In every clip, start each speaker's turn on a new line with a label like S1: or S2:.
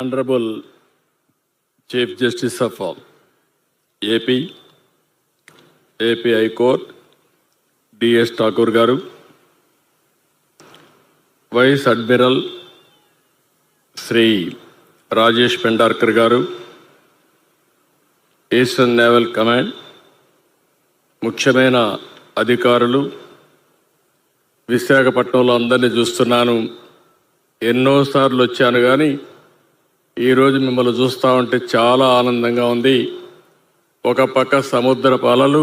S1: Honourable chief justice of AP AP High Court, DS Thakur garu vice admiral Shri Rajesh Pendharkar garu eastern naval command ముఖ్యమైన అధికారులు విశాఖపట్నంలో అందరినీ చూస్తున్నాను. ఎన్నోసార్లు వచ్చాను కానీ ఈరోజు మిమ్మల్ని చూస్తూ ఉంటే చాలా ఆనందంగా ఉంది. ఒక పక్క సముద్ర అలలు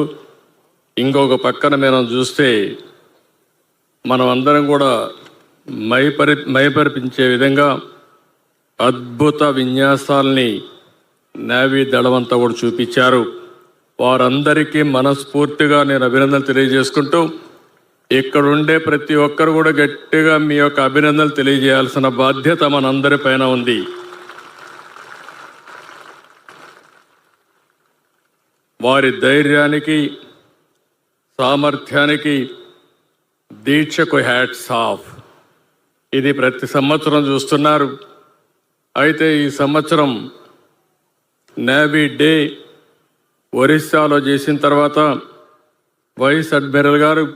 S1: ఇంకొక పక్కన మనం చూస్తే మనం అందరం కూడా మైపరి మైపరిపించే విధంగా అద్భుత విన్యాసాల్ని నేవీ దళమంతా కూడా చూపించారు. వారందరికీ మనస్ఫూర్తిగా నేను అభినందనలు తెలియజేసుకుంటూ ఇక్కడుండే ప్రతి ఒక్కరు కూడా గట్టిగా మీ యొక్క అభినందనలు తెలియజేయాల్సిన బాధ్యత మనందరి పైన ఉంది. వారి ధైర్యానికి సామర్థ్యానికి దీక్షకు హ్యాట్స్ ఆఫ్. ఇది ప్రతి సంవత్సరం చూస్తున్నారు. అయితే ఈ సంవత్సరం నేవీ డే ఒరిస్సాలో చేసిన తర్వాత వైస్ అడ్మిరల్ గారు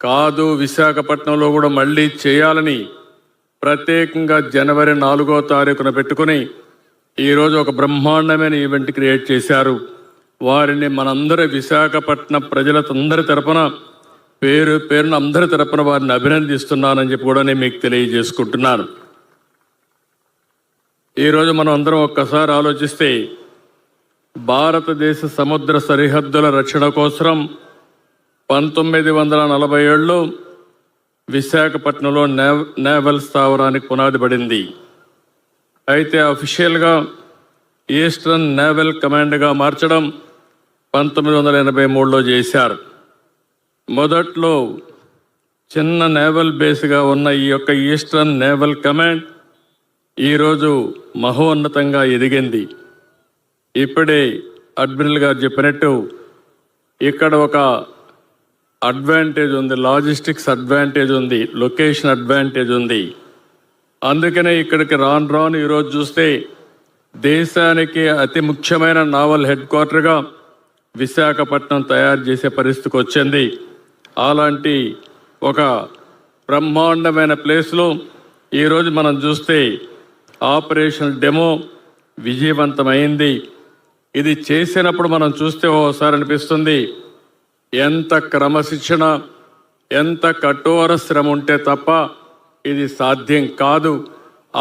S1: కాదు విశాఖపట్నంలో కూడా మళ్ళీ చేయాలని ప్రత్యేకంగా జనవరి నాలుగో తారీఖున పెట్టుకుని ఈరోజు ఒక బ్రహ్మాండమైన ఈవెంట్ క్రియేట్ చేశారు. వారిని మనందరి విశాఖపట్నం ప్రజలందరి తరపున పేరు పేరున అందరి తరపున వారిని అభినందిస్తున్నానని చెప్పి కూడా నేను మీకు తెలియజేసుకుంటున్నాను. ఈరోజు మనం అందరం ఒక్కసారి ఆలోచిస్తే భారతదేశ సముద్ర సరిహద్దుల రక్షణ కోసం పంతొమ్మిది వందల నలభై ఏడులో విశాఖపట్నంలో నేవ్ నేవల్ స్థావరానికి పునాది పడింది. అయితే అఫీషియల్గా ఈస్టర్న్ నేవల్ కమాండ్గా మార్చడం పంతొమ్మిది వందల ఎనభై మూడులో చేశారు. మొదట్లో చిన్న నేవల్ బేస్గా ఉన్న ఈ యొక్క ఈస్టర్న్ నేవల్ కమాండ్ ఈరోజు మహోన్నతంగా ఎదిగింది. ఇప్పుడే అడ్మిరల్ గారు చెప్పినట్టు ఇక్కడ ఒక అడ్వాంటేజ్ ఉంది లాజిస్టిక్స్ అడ్వాంటేజ్ ఉంది లొకేషన్ అడ్వాంటేజ్ ఉంది. అందుకనే ఇక్కడికి రాను రాను ఈరోజు చూస్తే దేశానికి అతి ముఖ్యమైన నావల్ హెడ్ క్వార్టర్గా విశాఖపట్నం తయారు చేసే పరిస్థితికి వచ్చింది. అలాంటి ఒక బ్రహ్మాండమైన ప్లేస్లో ఈరోజు మనం చూస్తే ఆపరేషన్ డెమో విజయవంతమైంది. ఇది చేసినప్పుడు మనం చూస్తే ఓసారి అనిపిస్తుంది ఎంత క్రమశిక్షణ ఎంత కఠోర శ్రమ ఉంటే తప్ప ఇది సాధ్యం కాదు.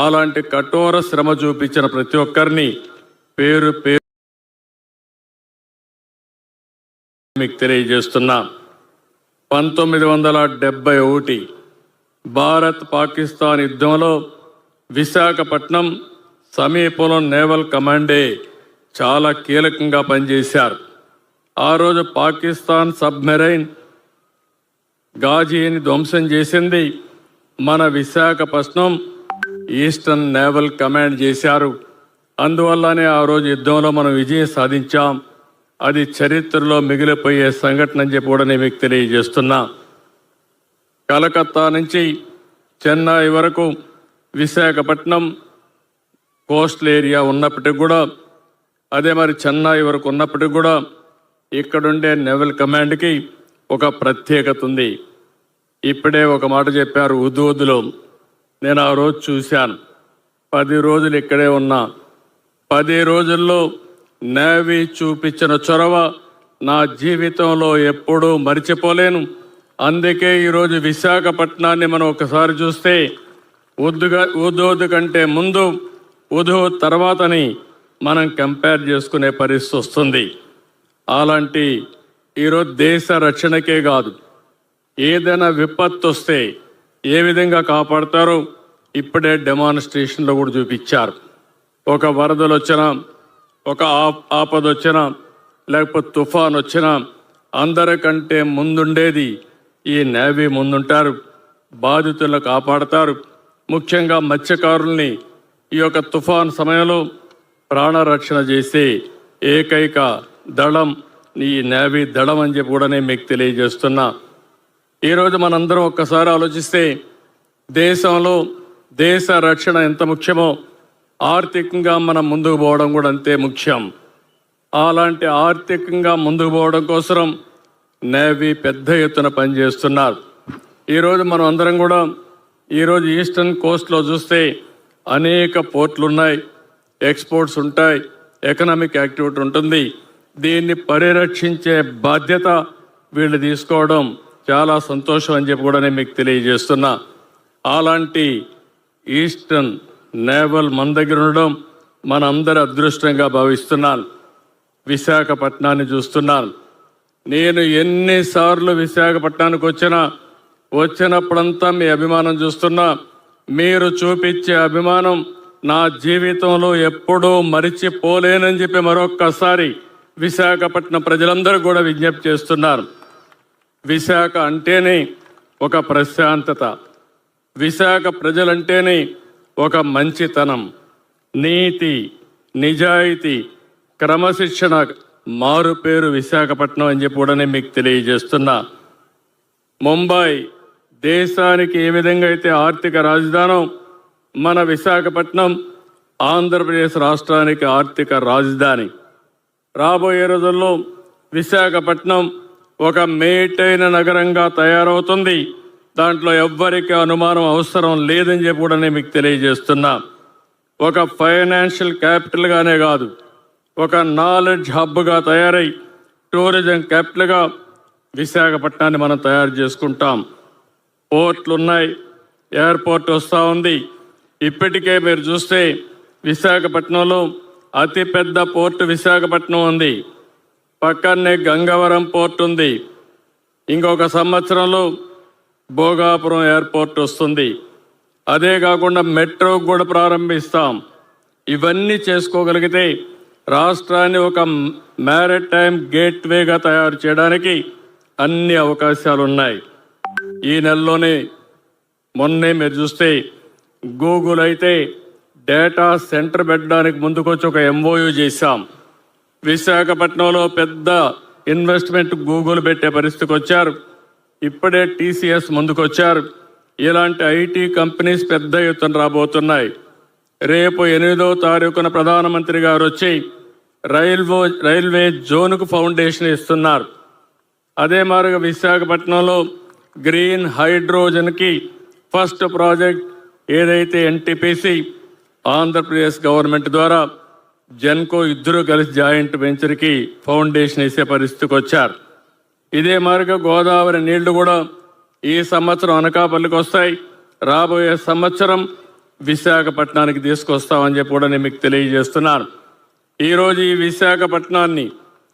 S1: అలాంటి కఠోర శ్రమ చూపించిన ప్రతి ఒక్కరిని పేరు పేరు మీకు తెలియజేస్తున్నా. పంతొమ్మిది వందల డెబ్బై ఒకటి భారత్ పాకిస్తాన్ యుద్ధంలో విశాఖపట్నం సమీపంలో నేవల్ కమాండే చాలా కీలకంగా పనిచేశారు. ఆ రోజు పాకిస్తాన్ సబ్మెరైన్ గాజీని ధ్వంసం చేసింది మన విశాఖపట్నం ఈస్టర్న్ నేవల్ కమాండ్ చేశారు. అందువల్లనే ఆ రోజు యుద్ధంలో మనం విజయం సాధించాం. అది చరిత్రలో మిగిలిపోయే సంఘటన అని చెప్పి కూడా నేను మీకు తెలియజేస్తున్నా. కలకత్తా నుంచి చెన్నై వరకు విశాఖపట్నం కోస్టల్ ఏరియా ఉన్నప్పటికి కూడా అదే మరి చెన్నై వరకు ఉన్నప్పటికి కూడా ఇక్కడుండే నెవల్ కమాండ్కి ఒక ప్రత్యేకత ఉంది. ఇప్పుడే ఒక మాట చెప్పారు ఉదూదులో నేను ఆ రోజు చూశాను. పది రోజులు ఇక్కడే ఉన్నా. పది రోజుల్లో నేవీ చూపించిన చొరవ నా జీవితంలో ఎప్పుడూ మరిచిపోలేను. అందుకే ఈరోజు విశాఖపట్నాన్ని మనం ఒకసారి చూస్తే ఉద్దుగా ఉదోదు కంటే ముందు ఉదు తర్వాతని మనం కంపేర్ చేసుకునే పరిస్థితి వస్తుంది. అలాంటి ఈరోజు దేశ రక్షణకే కాదు ఏదైనా విపత్తు వస్తే ఏ విధంగా కాపాడతారో ఇప్పుడే డెమాన్స్ట్రేషన్లో కూడా చూపించారు. ఒక వరదలు వచ్చినా ఒక ఆ- ఆపద వచ్చినా లేకపోతే తుఫాన్ వచ్చినా అందరికంటే ముందుండేది ఈ నేవీ ముందుంటారు. బాధితులను కాపాడతారు. ముఖ్యంగా మత్స్యకారుల్ని ఈ యొక్క తుఫాన్ సమయంలో ప్రాణరక్షణ చేసే ఏకైక దళం ఈ నేవీ దళం అని చెప్పి కూడా నేను మీకు తెలియజేస్తున్నా. ఈరోజు మనందరం ఒక్కసారి ఆలోచిస్తే దేశంలో దేశ రక్షణ ఎంత ముఖ్యమో ఆర్థికంగా మనం ముందుకు పోవడం కూడా అంతే ముఖ్యం. అలాంటి ఆర్థికంగా ముందుకు పోవడం కోసం నేవీ పెద్ద ఎత్తున పనిచేస్తున్నారు. ఈరోజు మనం అందరం కూడా ఈరోజు ఈస్టర్న్ కోస్ట్లో చూస్తే అనేక పోర్ట్లు ఉన్నాయి. ఎక్స్పోర్ట్స్ ఉంటాయి ఎకనామిక్ యాక్టివిటీ ఉంటుంది. దీన్ని పరిరక్షించే బాధ్యత వీళ్ళు తీసుకోవడం చాలా సంతోషం అని చెప్పి కూడా నేను మీకు తెలియజేస్తున్నా. అలాంటి ఈస్టర్న్ నేవల్ మన దగ్గర ఉండడం మన అందరి అదృష్టంగా భావిస్తున్నాను. విశాఖపట్నాన్ని చూస్తున్నాను. నేను ఎన్నిసార్లు విశాఖపట్నానికి వచ్చినా వచ్చినప్పుడంతా మీ అభిమానం చూస్తున్నా. మీరు చూపించే అభిమానం నా జీవితంలో ఎప్పుడూ మరిచిపోలేనని చెప్పి మరొక్కసారి విశాఖపట్నం ప్రజలందరూ కూడా విజ్ఞప్తి చేస్తున్నారు. విశాఖ అంటేనే ఒక ప్రశాంతత. విశాఖ ప్రజలంటేనే ఒక మంచితనం. నీతి నిజాయితీ క్రమశిక్షణ మారు పేరు విశాఖపట్నం అని చెప్పి కూడా నేను మీకు తెలియజేస్తున్నా. ముంబై దేశానికి ఏ విధంగా అయితే ఆర్థిక రాజధానం మన విశాఖపట్నం ఆంధ్రప్రదేశ్ రాష్ట్రానికి ఆర్థిక రాజధాని. రాబోయే రోజుల్లో విశాఖపట్నం ఒక మేటైన నగరంగా తయారవుతుంది. దాంట్లో ఎవ్వరికి అనుమానం అవసరం లేదని చెప్పి కూడా నేను మీకు తెలియజేస్తున్నా. ఒక ఫైనాన్షియల్ క్యాపిటల్గానే కాదు ఒక నాలెడ్జ్ హబ్గా తయారై టూరిజం క్యాపిటల్గా విశాఖపట్నాన్ని మనం తయారు చేసుకుంటాం. పోర్ట్లు ఉన్నాయి ఎయిర్పోర్ట్ వస్తూ ఉంది. ఇప్పటికే మీరు చూస్తే విశాఖపట్నంలో అతిపెద్ద పోర్టు విశాఖపట్నం ఉంది. పక్కనే గంగవరం పోర్ట్ ఉంది. ఇంకొక సంవత్సరంలో భోగాపురం ఎయిర్పోర్ట్ వస్తుంది. అదే కాకుండా మెట్రో కూడా ప్రారంభిస్తాం. ఇవన్నీ చేసుకోగలిగితే రాష్ట్రాన్ని ఒక మ్యారిటైమ్ గేట్వేగా తయారు చేయడానికి అన్ని అవకాశాలు ఉన్నాయి ఈ నెలలోనే మొన్నే మీరు చూస్తే గూగుల్ అయితే డేటా సెంటర్ పెట్టడానికి ముందుకొచ్చి ఒక ఎంఓయు చేశాం. విశాఖపట్నంలో పెద్ద ఇన్వెస్ట్మెంట్ గూగుల్ పెట్టే పరిస్థితికి వచ్చారు. ఇప్పుడే టీసీఎస్ ముందుకొచ్చారు. ఇలాంటి ఐటీ కంపెనీస్ పెద్ద ఎత్తున రాబోతున్నాయి. రేపు ఎనిమిదో తారీఖున ప్రధానమంత్రి గారు వచ్చి రైల్వో రైల్వే జోన్కు ఫౌండేషన్ ఇస్తున్నారు. అదే మారుగా విశాఖపట్నంలో గ్రీన్ హైడ్రోజన్కి ఫస్ట్ ప్రాజెక్ట్ ఏదైతే ఎన్టీపీసీ ఆంధ్రప్రదేశ్ గవర్నమెంట్ ద్వారా జెన్కో ఇద్దరు కలిసి జాయింట్ వెంచర్కి ఫౌండేషన్ వేసే పరిస్థితికి వచ్చారు. ఇదే మారుగా గోదావరి నీళ్ళు కూడా ఈ సంవత్సరం అనకాపల్లికి వస్తాయి. రాబోయే సంవత్సరం విశాఖపట్నానికి తీసుకొస్తామని చెప్పి కూడా నేను మీకు తెలియజేస్తున్నాను. ఈరోజు ఈ విశాఖపట్నాన్ని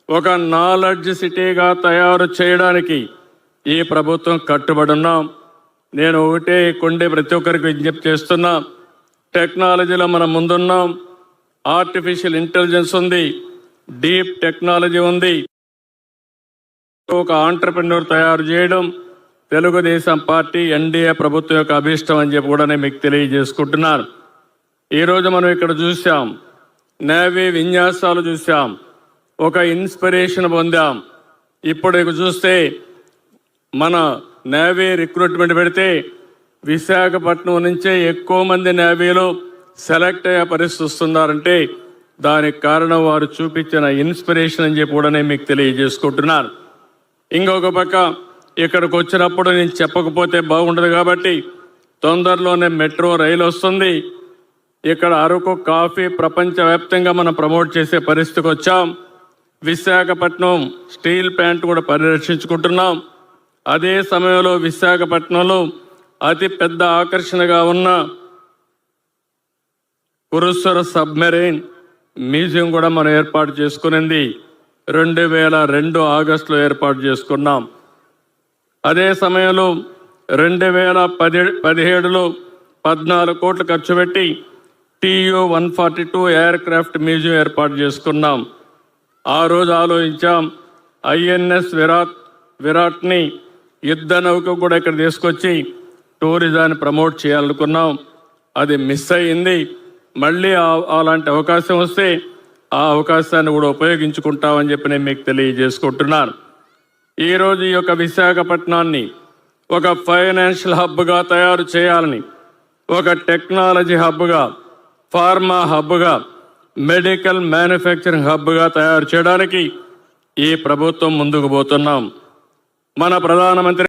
S1: ఒక నాలెడ్జ్ సిటీగా తయారు చేయడానికి ఈ ప్రభుత్వం కట్టుబడి ఉన్నాం. నేను ఒకటే కొండే ప్రతి ఒక్కరికి విజ్ఞప్తి చేస్తున్నా. టెక్నాలజీలో మనం ముందున్నాం. ఆర్టిఫిషియల్ ఇంటెలిజెన్స్ ఉంది. డీప్ టెక్నాలజీ ఉంది. ఒక ఆంటర్ప్రినర్ తయారు చేయడం తెలుగుదేశం పార్టీ ఎన్డీఏ ప్రభుత్వం యొక్క అభిష్టం అని చెప్పి కూడా నేను మీకు తెలియజేసుకుంటున్నాను. ఈరోజు మనం ఇక్కడ చూసాం నేవీ విన్యాసాలు చూసాం ఒక ఇన్స్పిరేషన్ పొందాం. ఇప్పుడు చూస్తే మన నేవీ రిక్రూట్మెంట్ పెడితే విశాఖపట్నం నుంచే ఎక్కువ మంది నేవీలో సెలెక్ట్ అయ్యే పరిస్థితి వస్తున్నారంటే దానికి కారణం వారు చూపించిన ఇన్స్పిరేషన్ అని చెప్పి కూడా నేను మీకు తెలియజేసుకుంటున్నాను. ఇంకొక పక్క ఇక్కడికి వచ్చినప్పుడు నేను చెప్పకపోతే బాగుండదు కాబట్టి తొందరలోనే మెట్రో రైలు వస్తుంది. ఇక్కడ అరకు కాఫీ ప్రపంచవ్యాప్తంగా మనం ప్రమోట్ చేసే పరిస్థితికి వచ్చాం. విశాఖపట్నం స్టీల్ ప్లాంట్ కూడా పరిరక్షించుకుంటున్నాం. అదే సమయంలో విశాఖపట్నంలో అతి పెద్ద ఆకర్షణగా ఉన్న కురుస్వర సబ్మెరైన్ మ్యూజియం కూడా మనం ఏర్పాటు చేసుకునింది. రెండు వేల రెండు ఆగస్టులో ఏర్పాటు చేసుకున్నాం. అదే సమయంలో రెండు వేల పది పదిహేడులో పద్నాలుగు కోట్లు ఖర్చు పెట్టి TU one forty two aircraft museum ఏర్పాటు చేసుకున్నాం. ఆ రోజు ఆలోచించాం ఐఎన్ఎస్ విరాట్ విరాట్ని యుద్ధ నౌక కూడా ఇక్కడ తీసుకొచ్చి టూరిజాన్ని ప్రమోట్ చేయాలనుకున్నాం. అది మిస్ అయ్యింది. మళ్ళీ అలాంటి అవకాశం వస్తే ఆ అవకాశాన్ని కూడా ఉపయోగించుకుంటామని చెప్పి నేను మీకు తెలియజేసుకుంటున్నాను. ఈరోజు ఈ యొక్క విశాఖపట్నాన్ని ఒక ఫైనాన్షియల్ హబ్గా తయారు చేయాలని ఒక టెక్నాలజీ హబ్గా ఫార్మా హబ్గా మెడికల్ మ్యానుఫ్యాక్చరింగ్ హబ్గా తయారు చేయడానికి ఈ ప్రభుత్వం ముందుకు పోతున్నాం. మన ప్రధానమంత్రి